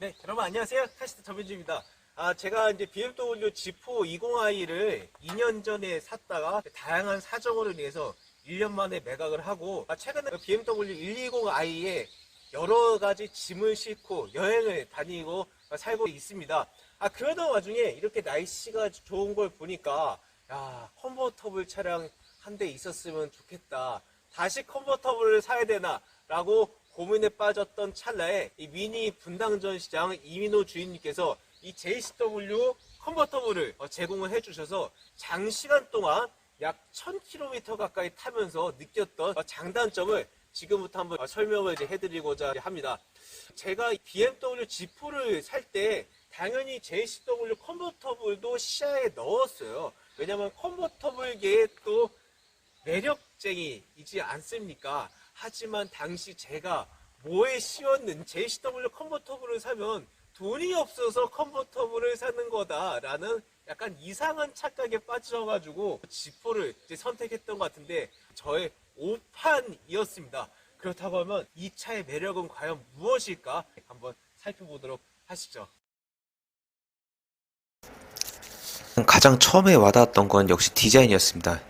네, 여러분 안녕하세요. 카시트 전민주입니다. 아, 제가 이제 BMW G4 20i를 2년 전에 샀다가 다양한 사정으로 인해서 1년 만에 매각을 하고 아, 최근에 BMW 120i에 여러 가지 짐을 싣고 여행을 다니고 살고 있습니다. 아, 그러던 와중에 이렇게 날씨가 좋은 걸 보니까 야, 컨버터블 차량 한 대 있었으면 좋겠다. 다시 컨버터블을 사야 되나? 라고 고민에 빠졌던 찰나에 이 미니 분당전 시장 이민호 주인님께서 이 JCW 컨버터블을 어, 제공을 해주셔서 장시간 동안 약 1000km 가까이 타면서 느꼈던 어, 장단점을 지금부터 한번 어, 설명을 이제 해드리고자 합니다. 제가 이 BMW G4를 살 때 당연히 JCW 컨버터블도 시야에 넣었어요. 왜냐면 컨버터블계에 또 매력쟁이이지 않습니까? 하지만 당시 제가 뭐에 씌웠는 JCW 컨버터블을 사면 돈이 없어서 컨버터블을 사는 거다라는 약간 이상한 착각에 빠져가지고 이제 선택했던 것 같은데 저의 오판이었습니다. 그렇다고 하면 이 차의 매력은 과연 무엇일까? 한번 살펴보도록 하시죠. 가장 처음에 와닿았던 건 역시 디자인이었습니다.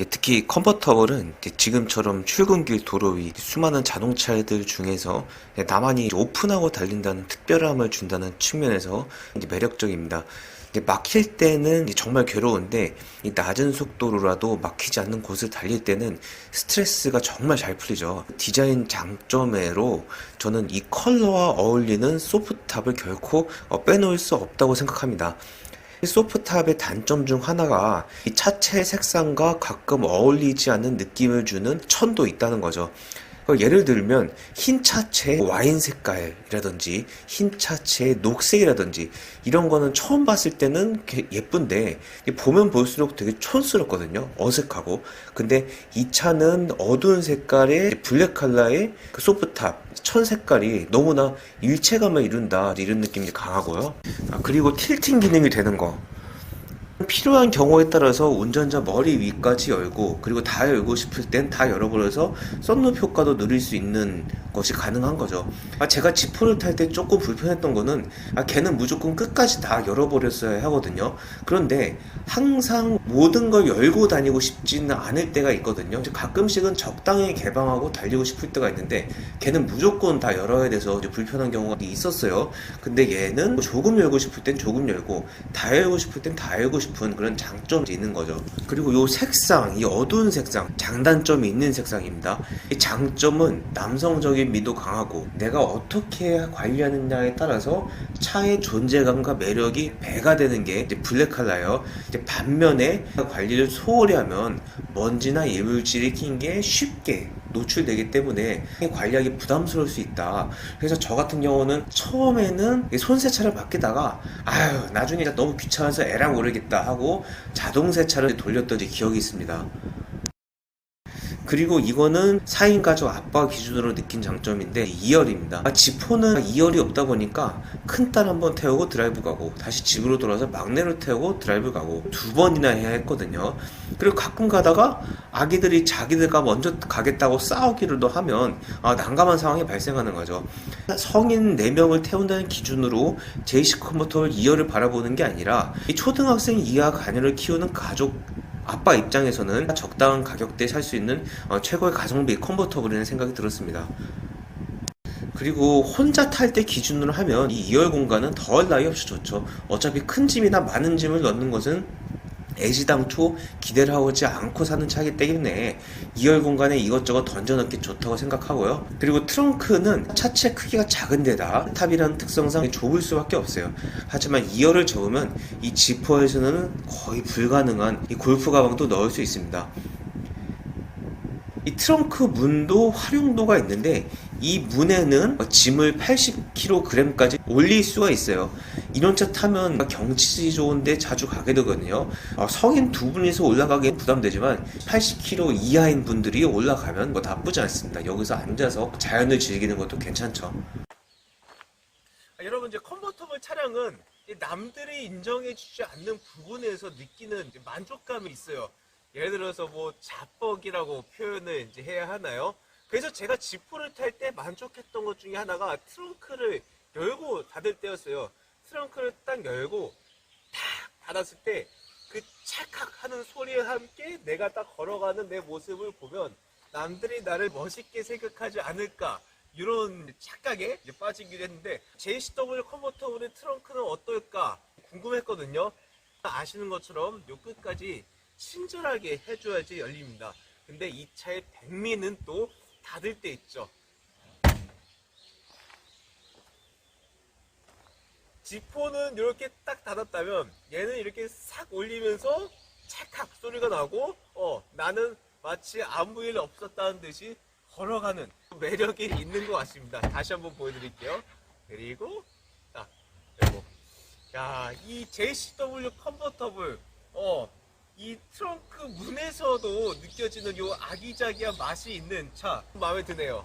예, 특히 컨버터블은 지금처럼 출근길 도로 위 수많은 자동차들 중에서 예, 나만이 오픈하고 달린다는 특별함을 준다는 측면에서 매력적입니다. 막힐 때는 정말 괴로운데 이 낮은 속도로라도 막히지 않는 곳을 달릴 때는 스트레스가 정말 잘 풀리죠. 디자인 장점으로 저는 이 컬러와 어울리는 소프트탑을 결코 어, 빼놓을 수 없다고 생각합니다. 이 소프트탑의 단점 중 하나가 이 차체 색상과 가끔 어울리지 않는 느낌을 주는 천도 있다는 거죠. 그 예를 들면 흰 차체 와인 색깔이라든지 흰 차체 녹색이라든지 이런 거는 처음 봤을 때는 게- 예쁜데 보면 볼수록 되게 촌스럽거든요. 어색하고. 근데 이 차는 어두운 색깔의 블랙 컬러의 그 소프트탑 천 색깔이 너무나 일체감을 이룬다 이런 느낌이 강하고요. 아, 그리고 틸팅 기능이 되는 거. 필요한 경우에 따라서 운전자 머리 위까지 열고 그리고 다 열고 싶을 땐 다 열어버려서 썬루프 효과도 누릴 수 있는 것이 가능한 거죠. 아, 제가 지프를 탈 때 조금 불편했던 거는 아, 걔는 무조건 끝까지 다 열어버렸어야 하거든요. 그런데 항상 모든 걸 열고 다니고 싶지는 않을 때가 있거든요. 가끔씩은 적당히 개방하고 달리고 싶을 때가 있는데 걔는 무조건 다 열어야 돼서 불편한 경우가 있었어요. 근데 얘는 조금 열고 싶을 땐 조금 열고 다 열고 싶을 땐 다 열고 싶은 그런 장점이 있는 거죠. 그리고 요 색상, 이 어두운 색상, 장단점이 있는 색상입니다. 이 장점은 남성적인 미도 강하고 내가 어떻게 관리하느냐에 따라서 차의 존재감과 매력이 배가 되는 게 블랙. 이제 반면에 관리를 소홀히 하면 먼지나 이물질이 낀 게 쉽게 노출되기 때문에 관리하기 부담스러울 수 있다. 그래서 저 같은 경우는 처음에는 이 손세차를 맡기다가 아유 나중에 너무 귀찮아서 애랑 모르겠다 하고 자동 세차를 돌렸던 기억이 있습니다. 그리고 이거는 4인 가족 아빠 기준으로 느낀 장점인데 2열입니다. 아, 지포는 2열이 없다 보니까 큰 딸 한번 태우고 드라이브 가고 다시 집으로 돌아서 막내를 태우고 드라이브 가고 두 번이나 해야 했거든요. 그리고 가끔 가다가 아기들이 자기들과 먼저 가겠다고 싸우기를도 하면 아, 난감한 상황이 발생하는 거죠. 성인 4명을 태운다는 기준으로 제이시 컨버터블 2열을 바라보는 게 아니라 이 초등학생 이하 자녀를 키우는 가족 아빠 입장에서는 적당한 가격대에 살 수 있는 어, 최고의 가성비 컨버터블이라는 생각이 들었습니다. 그리고 혼자 탈 때 기준으로 하면 이 2열 공간은 더할 나위 없이 좋죠. 어차피 큰 짐이나 많은 짐을 넣는 것은 애지당초 기대를 하지 않고 사는 차이기 때문에 2열 공간에 이것저것 던져넣기 좋다고 생각하고요. 그리고 트렁크는 차체 크기가 작은 데다 탑이라는 특성상 좁을 수밖에 없어요. 하지만 2열을 접으면 이 지퍼에서는 거의 불가능한 이 골프 가방도 넣을 수 있습니다. 이 트렁크 문도 활용도가 있는데 이 문에는 짐을 80kg까지 올릴 수가 있어요. 이런 차 타면 경치 좋은데 자주 가게 되거든요. 어, 성인 두 분이서 올라가기 부담되지만 80kg 이하인 분들이 올라가면 뭐 나쁘지 않습니다. 여기서 앉아서 자연을 즐기는 것도 괜찮죠. 아, 여러분 이제 컨버터블 차량은 이 남들이 인정해주지 않는 부분에서 느끼는 만족감이 있어요. 예를 들어서 뭐 자뻑이라고 표현을 이제 해야 하나요? 그래서 제가 지프를 탈 때 만족했던 것 중에 하나가 트렁크를 열고 닫을 때였어요. 트렁크를 딱 열고 탁 닫았을 때 그 찰칵 하는 소리와 함께 내가 딱 걸어가는 내 모습을 보면 남들이 나를 멋있게 생각하지 않을까 이런 착각에 빠지기도 했는데 JCW 컨버터블의 트렁크는 어떨까 궁금했거든요. 아시는 것처럼 요 끝까지 친절하게 해줘야지 열립니다. 근데 이 차의 백미는 또 닫을 때 있죠. 지포는 이렇게 딱 닫았다면 얘는 이렇게 싹 올리면서 찰칵 소리가 나고 어 나는 마치 아무 일 없었다는 듯이 걸어가는 매력이 있는 것 같습니다. 다시 한번 보여드릴게요. 그리고 딱 그리고 야이 JCW 컨버터블 어 이 트렁크 문에서도 느껴지는 요 아기자기한 맛이 있는 차 마음에 드네요.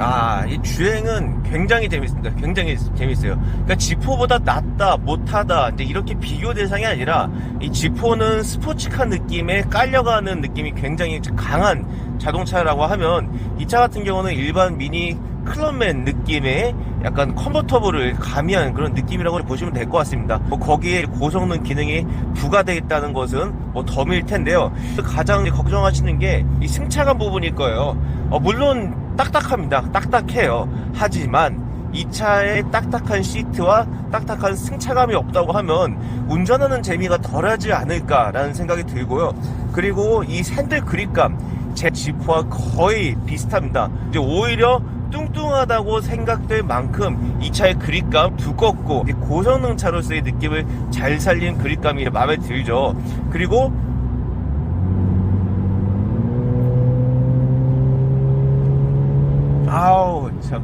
아, 이 주행은 굉장히 재밌습니다. 굉장히 재밌어요. 그러니까 G4보다 낫다, 못하다, 이제 이렇게 비교 대상이 아니라 이 G4는 스포츠카 느낌에 깔려가는 느낌이 굉장히 강한 자동차라고 하면 이 차 같은 경우는 일반 미니 클럽맨 느낌의 약간 컨버터블을 가미한 그런 느낌이라고 보시면 될 것 같습니다. 뭐 거기에 고성능 기능이 부과되어 있다는 것은 뭐 덤일 텐데요. 가장 걱정하시는 게 이 승차감 부분일 거예요. 어, 물론 딱딱합니다. 딱딱해요. 하지만 이 차의 딱딱한 시트와 딱딱한 승차감이 없다고 하면 운전하는 재미가 덜하지 않을까라는 생각이 들고요. 그리고 이 핸들 그립감 제 지프와 거의 비슷합니다. 이제 오히려 뚱뚱하다고 생각될 만큼 이 차의 그립감 두껍고 고성능 차로서의 느낌을 잘 살린 그립감이 마음에 들죠. 그리고 아우 참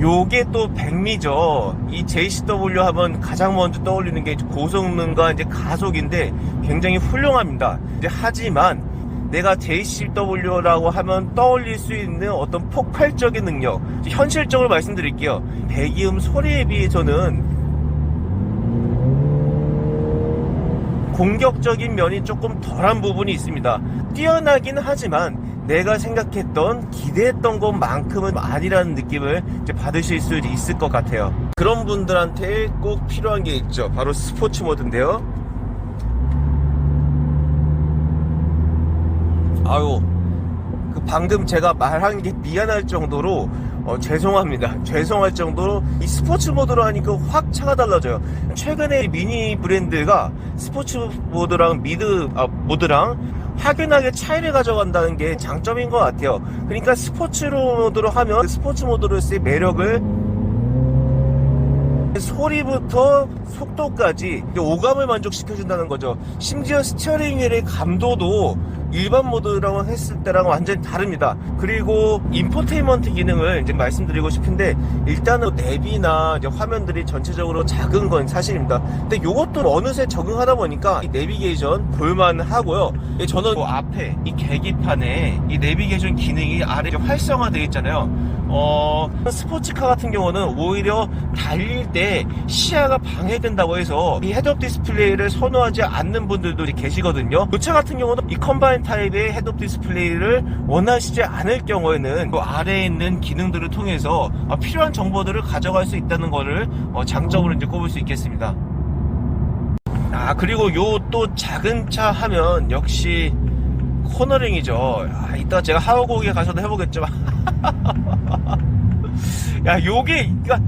요게 또 백미죠. 이 JCW 하면 가장 먼저 떠올리는 게 고성능과 이제 가속인데 굉장히 훌륭합니다. 이제 하지만 내가 JCW라고 하면 떠올릴 수 있는 어떤 폭발적인 능력, 현실적으로 말씀드릴게요. 배기음 소리에 비해서는 공격적인 면이 조금 덜한 부분이 있습니다. 뛰어나긴 하지만 내가 생각했던 기대했던 것만큼은 아니라는 느낌을 받으실 수 있을 것 같아요. 그런 분들한테 꼭 필요한 게 있죠. 바로 스포츠 모드인데요. 아유, 그 방금 제가 말한 게 미안할 정도로 어, 죄송합니다. 죄송할 정도로 이 스포츠 모드로 하니까 확 차가 달라져요. 최근에 미니 브랜드가 스포츠 모드랑 미드 아, 모드랑 확연하게 차이를 가져간다는 게 장점인 것 같아요. 그러니까 스포츠 모드로 하면 스포츠 모드로서의 매력을 소리부터 속도까지 오감을 만족시켜준다는 거죠. 심지어 스티어링 휠의 감도도 일반 모드라고 했을 때랑 완전히 다릅니다. 그리고 인포테인먼트 기능을 이제 말씀드리고 싶은데 일단은 내비나 이제 화면들이 전체적으로 작은 건 사실입니다. 근데 이것도 어느새 적응하다 보니까 이 내비게이션 볼만하고요. 예, 저는 그 앞에 이 계기판에 이 내비게이션 기능이 아래 활성화되어 있잖아요. 어, 스포츠카 같은 경우는 오히려 달릴 때 시야가 방해된다고 해서 이 헤드업 디스플레이를 선호하지 않는 분들도 계시거든요. 이 차 같은 경우는 이 컴바인 타입의 헤드업 디스플레이를 원하시지 않을 경우에는 그 아래에 있는 기능들을 통해서 어, 필요한 정보들을 가져갈 수 있다는 것을 어, 장점으로 이제 꼽을 수 있겠습니다. 아, 그리고 요 또 작은 차 하면 역시 코너링이죠. 아, 이따 제가 하우고기에 가서도 해보겠지만. 야, 요게, 그니까,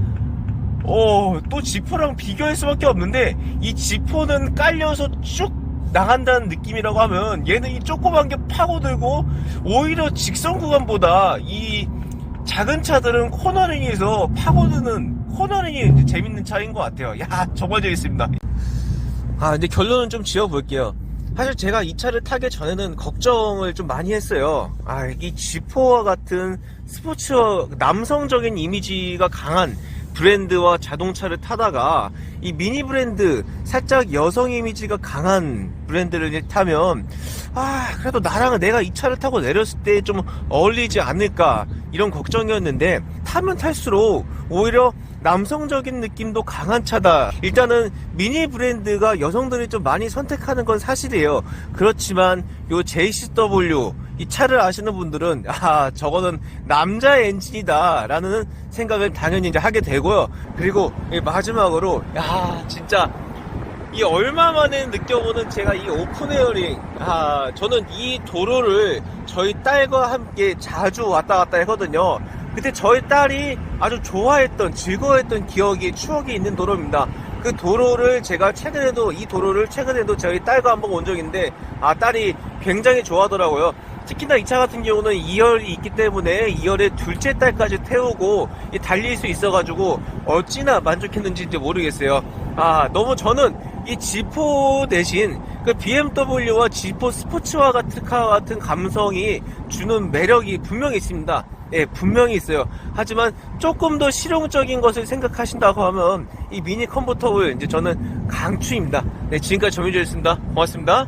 어, 또 지포랑 비교할 수 밖에 없는데, 이 지포는 깔려서 쭉 나간다는 느낌이라고 하면, 얘는 이 조그만 게 파고들고, 오히려 직선 구간보다 이 작은 차들은 코너링에서 파고드는, 코너링이 재밌는 차인 것 같아요. 야, 정말 재밌습니다. 아, 근데 결론은 좀 지어볼게요. 사실 제가 이 차를 타기 전에는 걱정을 좀 많이 했어요. 아, 이 G4와 같은 스포츠 남성적인 이미지가 강한 브랜드와 자동차를 타다가 이 미니 브랜드 살짝 여성 이미지가 강한 브랜드를 타면 아 그래도 나랑은 내가 이 차를 타고 내렸을 때 좀 어울리지 않을까 이런 걱정이었는데 타면 탈수록 오히려 남성적인 느낌도 강한 차다. 일단은 미니 브랜드가 여성들이 좀 많이 선택하는 건 사실이에요. 그렇지만 요 JCW 이 차를 아시는 분들은 아 저거는 남자 엔진이다 라는 생각을 당연히 이제 하게 되고요. 그리고 이 마지막으로 야 진짜 이 얼마 만에 느껴보는 제가 이 오픈 에어링 아 저는 이 도로를 저희 딸과 함께 자주 왔다 갔다 했거든요. 그때 저희 딸이 아주 좋아했던 즐거워했던 기억이 추억이 있는 도로입니다. 그 도로를 제가 최근에도 이 도로를 최근에도 저희 딸과 한번 온 적인데 아 딸이 굉장히 좋아하더라고요 특히나 이 차 같은 경우는 2열이 있기 때문에 2열에 둘째 딸까지 태우고 이 달릴 수 있어가지고 어찌나 만족했는지 모르겠어요. 아 너무 저는 이 G4 대신 그 BMW와 G4 스포츠와 같은 카 같은 감성이 주는 매력이 분명히 있습니다. 예, 분명히 있어요. 하지만 조금 더 실용적인 것을 생각하신다고 하면 이 미니 컨버터블 이제 저는 강추입니다. 네, 지금까지 정유주였습니다. 고맙습니다.